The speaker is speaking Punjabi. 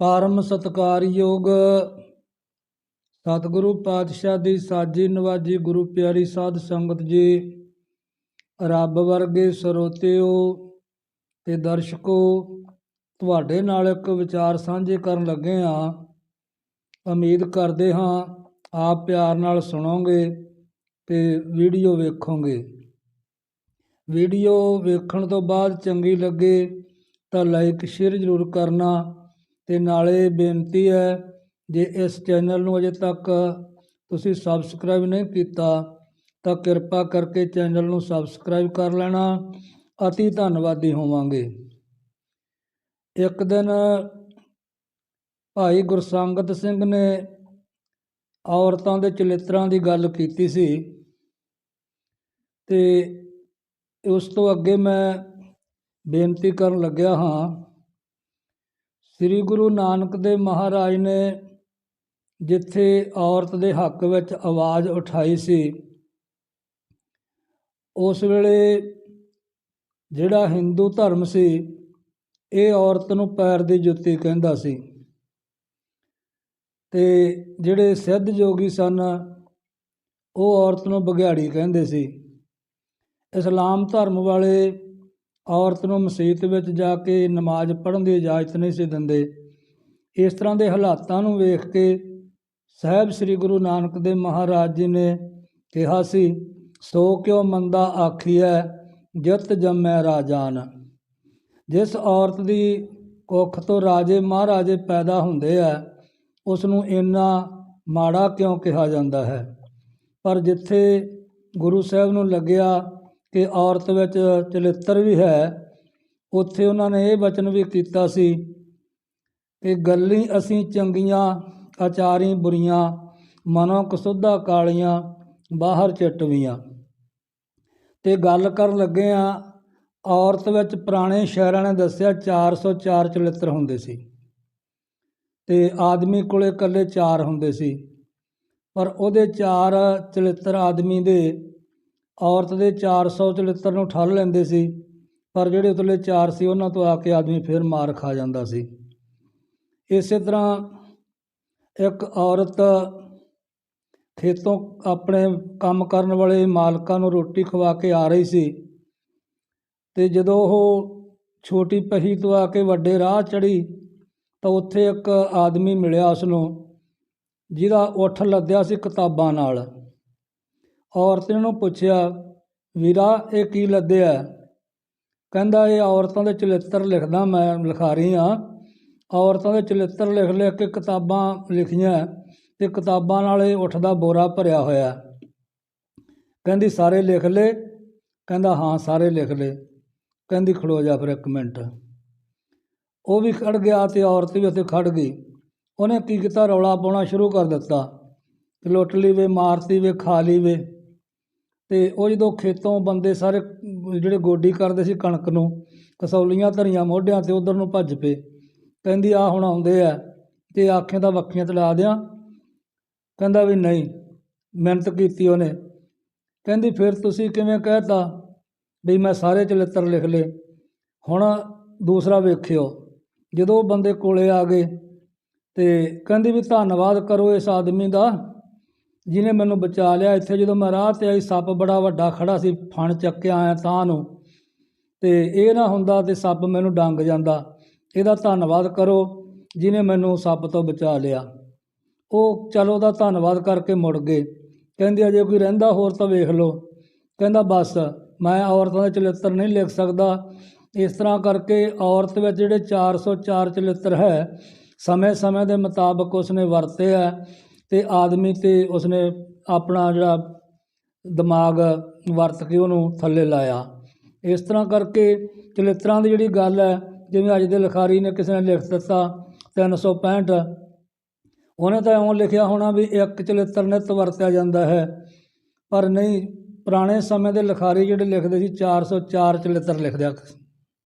ਪਰਮ ਸਤਕਾਰਯੋਗ। ਸਤਿਗੁਰੂ ਪਾਤਸ਼ਾਹ ਦੀ ਸਾਜੀ ਨਵਾਜੀ ਗੁਰੂ ਪਿਆਰੀ ਸਾਧ ਸੰਗਤ ਜੀ, ਰੱਬ ਵਰਗੇ ਸਰੋਤਿਓ ਤੇ ਦਰਸ਼ਕੋ, ਤੁਹਾਡੇ ਨਾਲ ਇੱਕ ਵਿਚਾਰ ਸਾਂਝੇ ਕਰਨ ਲੱਗੇ ਹਾਂ। ਉਮੀਦ ਕਰਦੇ ਹਾਂ ਆਪ ਪਿਆਰ ਨਾਲ ਸੁਣੋਗੇ ਤੇ ਵੀਡੀਓ ਵੇਖੋਗੇ। ਵੀਡੀਓ ਵੇਖਣ ਤੋਂ ਬਾਅਦ ਚੰਗੀ ਲੱਗੇ ਤਾਂ ਲਾਈਕ ਸ਼ੇਅਰ ਜ਼ਰੂਰ ਕਰਨਾ। ਅਤੇ ਨਾਲੇ ਬੇਨਤੀ ਹੈ, ਜੇ ਇਸ ਚੈਨਲ ਨੂੰ ਅਜੇ ਤੱਕ ਤੁਸੀਂ ਸਬਸਕ੍ਰਾਈਬ ਨਹੀਂ ਕੀਤਾ, ਤਾਂ ਕਿਰਪਾ ਕਰਕੇ ਚੈਨਲ ਨੂੰ ਸਬਸਕ੍ਰਾਈਬ ਕਰ ਲੈਣਾ। ਅਤੀ ਧੰਨਵਾਦੀ ਹੋਵਾਂਗੇ। ਇੱਕ ਦਿਨ ਭਾਈ ਗੁਰਸੰਗਤ ਸਿੰਘ ਨੇ ਔਰਤਾਂ ਦੇ ਚਲਿੱਤਰਾਂ ਦੀ ਗੱਲ ਕੀਤੀ ਸੀ ਤੇ ਉਸ ਤੋਂ ਅੱਗੇ ਮੈਂ ਬੇਨਤੀ ਕਰਨ ਲੱਗਿਆ ਹਾਂ ਸ੍ਰੀ ਗੁਰੂ ਨਾਨਕ ਦੇਵ ਮਹਾਰਾਜ ਨੇ ਜਿੱਥੇ ਔਰਤ ਦੇ ਹੱਕ ਵਿੱਚ ਆਵਾਜ਼ ਉਠਾਈ ਸੀ, ਉਸ ਵੇਲੇ ਜਿਹੜਾ ਹਿੰਦੂ ਧਰਮ ਸੀ, ਇਹ ਔਰਤ ਨੂੰ ਪੈਰ ਦੀ ਜੁੱਤੀ ਕਹਿੰਦਾ ਸੀ। ਤੇ ਜਿਹੜੇ ਸਿੱਧ ਜੋਗੀ ਸਨ, ਉਹ ਔਰਤ ਨੂੰ ਬਗਿਆੜੀ ਕਹਿੰਦੇ ਸੀ। ਇਸਲਾਮ ਧਰਮ ਵਾਲੇ ਔਰਤ ਨੂੰ ਮਸਜਿਦ ਵਿੱਚ ਜਾ ਕੇ ਨਮਾਜ਼ ਪੜ੍ਹਨ ਦੀ ਇਜਾਜ਼ਤ ਨਹੀਂ ਸੀ ਦਿੰਦੇ। ਇਸ ਤਰ੍ਹਾਂ ਦੇ ਹਾਲਾਤਾਂ ਨੂੰ ਵੇਖ ਕੇ ਸਾਹਿਬ ਸ੍ਰੀ ਗੁਰੂ ਨਾਨਕ ਦੇਵ ਮਹਾਰਾਜ ਜੀ ਨੇ ਕਿਹਾ ਸੀ, ਸੋ ਕਿਉ ਮੰਦਾ ਆਖੀਐ, ਜਿਤ ਜੰਮੈ ਰਾਜਾਨ? ਜਿਸ ਔਰਤ ਦੀ ਕੁੱਖ ਤੋਂ ਰਾਜੇ ਮਹਾਰਾਜੇ ਪੈਦਾ ਹੁੰਦੇ ਆ, ਉਸ ਨੂੰ ਇੰਨਾ ਮਾੜਾ ਕਿਉਂ ਕਿਹਾ ਜਾਂਦਾ ਹੈ? ਪਰ ਜਿੱਥੇ ਗੁਰੂ ਸਾਹਿਬ ਨੂੰ ਲੱਗਿਆ ਕਿ ਔਰਤ ਵਿੱਚ ਚਲਿੱਤਰ ਵੀ ਹੈ, ਉੱਥੇ ਉਹਨਾਂ ਨੇ ਇਹ ਬਚਨ ਵੀ ਕੀਤਾ ਸੀ ਕਿ ਗੱਲੀ ਅਸੀਂ ਚੰਗੀਆਂ ਆਚਾਰੀ ਬੁਰੀਆਂ, ਮਨੋਂ ਕਸੁੱਧਾ ਕਾਲੀਆਂ, ਬਾਹਰ ਚਟਵੀਆਂ। ਤੇ ਗੱਲ ਕਰਨ ਲੱਗੇ ਆ, ਔਰਤ ਵਿੱਚ ਪੁਰਾਣੇ ਸ਼ਾਇਰਾਂ ਨੇ ਦੱਸਿਆ 404 ਚਲਿੱਤਰ ਹੁੰਦੇ ਸੀ। ਤੇ ਆਦਮੀ ਕੋਲੇ ਇਕੱਲੇ 4 ਹੁੰਦੇ ਸੀ। ਪਰ ਉਹਦੇ 4 ਚਲਿੱਤਰ ਆਦਮੀ ਦੇ ਔਰਤ ਦੇ 400 ਚਲਿੱਤਰ ਨੂੰ ਠੱਲ ਲੈਂਦੇ ਸੀ, ਪਰ ਜਿਹੜੇ ਉਤਲੇ ਚਾਰ ਸੀ, ਉਹਨਾਂ ਤੋਂ ਆ ਕੇ ਆਦਮੀ ਫਿਰ ਮਾਰ ਖਾ ਜਾਂਦਾ ਸੀ। ਇਸੇ ਤਰ੍ਹਾਂ ਇੱਕ ਔਰਤ ਖੇਤੋਂ ਆਪਣੇ ਕੰਮ ਕਰਨ ਵਾਲੇ ਮਾਲਕਾਂ ਨੂੰ ਰੋਟੀ ਖਵਾ ਕੇ ਆ ਰਹੀ ਸੀ ਤੇ ਜਦੋਂ ਉਹ ਛੋਟੀ ਪਹੀ ਤੋਂ ਆ ਕੇ ਵੱਡੇ ਰਾਹ ਚੜੀ ਤਾਂ ਉੱਥੇ ਇੱਕ ਆਦਮੀ ਮਿਲਿਆ ਉਸ ਨੂੰ ਜਿਹਦਾ ਉੱਠ ਲੱਦਿਆ ਸੀ ਕਿਤਾਬਾਂ ਨਾਲ। ਔਰਤ ਨੂੰ ਪੁੱਛਿਆ, ਵੀਰਾ, ਇਹ ਕੀ ਲੱਦਿਆ ਕਹਿੰਦਾ, ਇਹ ਔਰਤਾਂ ਦੇ ਚਲਿੱਤਰ ਲਿਖਦਾ ਮੈਂ ਲਿਖਾ ਰਹੀ ਹਾਂ ਔਰਤਾਂ ਦੇ ਚਲਿੱਤਰ ਲਿਖ ਲਿਖ ਕੇ ਕਿਤਾਬਾਂ ਲਿਖੀਆਂ ਤੇ ਕਿਤਾਬਾਂ ਨਾਲ ਇਹ ਉੱਠ ਦਾ ਬੋਰਾ ਭਰਿਆ ਹੋਇਆ ਕਹਿੰਦੀ, ਸਾਰੇ ਲਿਖ ਲੈ? ਕਹਿੰਦਾ, ਹਾਂ, ਸਾਰੇ ਲਿਖ ਲੈ। ਕਹਿੰਦੀ, ਖੜੋ ਜਾ ਫਿਰ ਇੱਕ ਮਿੰਟ। ਉਹ ਵੀ ਖੜ ਗਿਆ ਤੇ ਔਰਤ ਵੀ ਉੱਥੇ ਖੜ ਗਈ। ਉਹਨੇ ਕੀ ਕੀਤਾ? ਰੌਲਾ ਪਾਉਣਾ ਸ਼ੁਰੂ ਕਰ ਦਿੱਤਾ। ਕਿ ਲੁੱਟ ਲਈ ਵੇ ਮਾਰਤੀ ਵੇ, ਖਾ ਲਈ ਵੇ। ਅਤੇ ਉਹ ਜਦੋਂ ਖੇਤੋਂ ਬੰਦੇ ਸਾਰੇ ਜਿਹੜੇ ਗੋਡੀ ਕਰਦੇ ਸੀ ਕਣਕ ਨੂੰ, ਕਸੌਲੀਆਂ ਧਰੀਆਂ ਮੋਢਿਆਂ ਤੇ ਉੱਧਰ ਨੂੰ ਭੱਜ ਪਏ। ਕਹਿੰਦੀ ਆ ਹੁਣ ਆਉਂਦੇ ਆ ਅਤੇ ਆਖੇ ਤਾਂ ਵੱਖੀਆਂ ਤੜਾ ਦਿਆਂ। ਕਹਿੰਦਾ ਵੀ, ਨਹੀਂ, ਮਿਹਨਤ ਕੀਤੀ ਉਹਨੇ। ਕਹਿੰਦੀ, ਫਿਰ ਤੁਸੀਂ ਕਿਵੇਂ ਕਹਿਤਾ ਵੀ ਮੈਂ ਸਾਰੇ ਚਲਿੱਤਰ ਲਿਖ ਲਏ? ਹੁਣ ਦੂਸਰਾ ਵੇਖਿਓ। ਜਦੋਂ ਉਹ ਬੰਦੇ ਕੋਲੇ ਆ ਗਏ ਤੇ ਕਹਿੰਦੀ ਵੀ, ਧੰਨਵਾਦ ਕਰੋ ਇਸ ਆਦਮੀ ਦਾ ਜਿਹਨੇ ਮੈਨੂੰ ਬਚਾ ਲਿਆ, ਇੱਥੇ ਜਦੋਂ ਮੈਂ ਰਾਹ ਤੇ ਆਈ, ਸੱਪ ਬੜਾ ਵੱਡਾ ਖੜਾ ਸੀ, ਫਣ ਚੱਕ ਕੇ ਆਇਆ ਤਾਂ ਨੂੰ। ਤੇ ਇਹ ਨਾ ਹੁੰਦਾ ਤੇ ਸੱਪ ਮੈਨੂੰ ਡੰਗ ਜਾਂਦਾ। ਇਹਦਾ ਧੰਨਵਾਦ ਕਰੋ, ਜਿਹਨੇ ਮੈਨੂੰ ਸੱਪ ਤੋਂ ਬਚਾ ਲਿਆ। ਉਹ ਚਲੋ ਉਹਦਾ ਧੰਨਵਾਦ ਕਰਕੇ ਮੁੜ ਗਏ। ਕਹਿੰਦੇ, ਅਜੇ ਕੋਈ ਰਹਿੰਦਾ ਹੋਰ ਤਾਂ ਵੇਖ ਲਓ। ਕਹਿੰਦਾ, ਬਸ, ਮੈਂ ਔਰਤਾਂ ਦੇ ਚਲਿੱਤਰ ਨਹੀਂ ਲਿਖ ਸਕਦਾ। ਇਸ ਤਰ੍ਹਾਂ ਕਰਕੇ ਔਰਤ ਵਿੱਚ ਜਿਹੜੇ 404 ਚਲਿੱਤਰ ਹੈ, ਸਮੇਂ-ਸਮੇਂ ਦੇ ਮੁਤਾਬਕ ਉਸਨੇ ਵਰਤੇ ਹੈ। ਅਤੇ ਆਦਮੀ ਤੇ ਉਸਨੇ ਆਪਣਾ ਜਿਹੜਾ ਦਿਮਾਗ ਵਰਤ ਕੇ ਉਹਨੂੰ ਥੱਲੇ ਲਾਇਆ। ਇਸ ਤਰ੍ਹਾਂ ਕਰਕੇ ਚਲਿੱਤਰਾਂ ਦੀ ਜਿਹੜੀ ਗੱਲ ਹੈ, ਜਿਵੇਂ ਅੱਜ ਦੇ ਲਿਖਾਰੀ ਨੇ ਕਿਸੇ ਨੇ ਲਿਖ ਦਿੱਤਾ 365 ਉਹਨੇ ਤਾਂ ਇਉਂ ਲਿਖਿਆ ਹੋਣਾ ਵੀ ਇੱਕ ਚਲਿੱਤਰ ਨਿਤ ਵਰਤਿਆ ਜਾਂਦਾ ਹੈ, ਪਰ ਨਹੀਂ, ਪੁਰਾਣੇ ਸਮੇਂ ਦੇ ਲਿਖਾਰੀ ਜਿਹੜੇ ਲਿਖਦੇ ਸੀ 404 ਚਲਿੱਤਰ ਲਿਖਦੇ ਆ।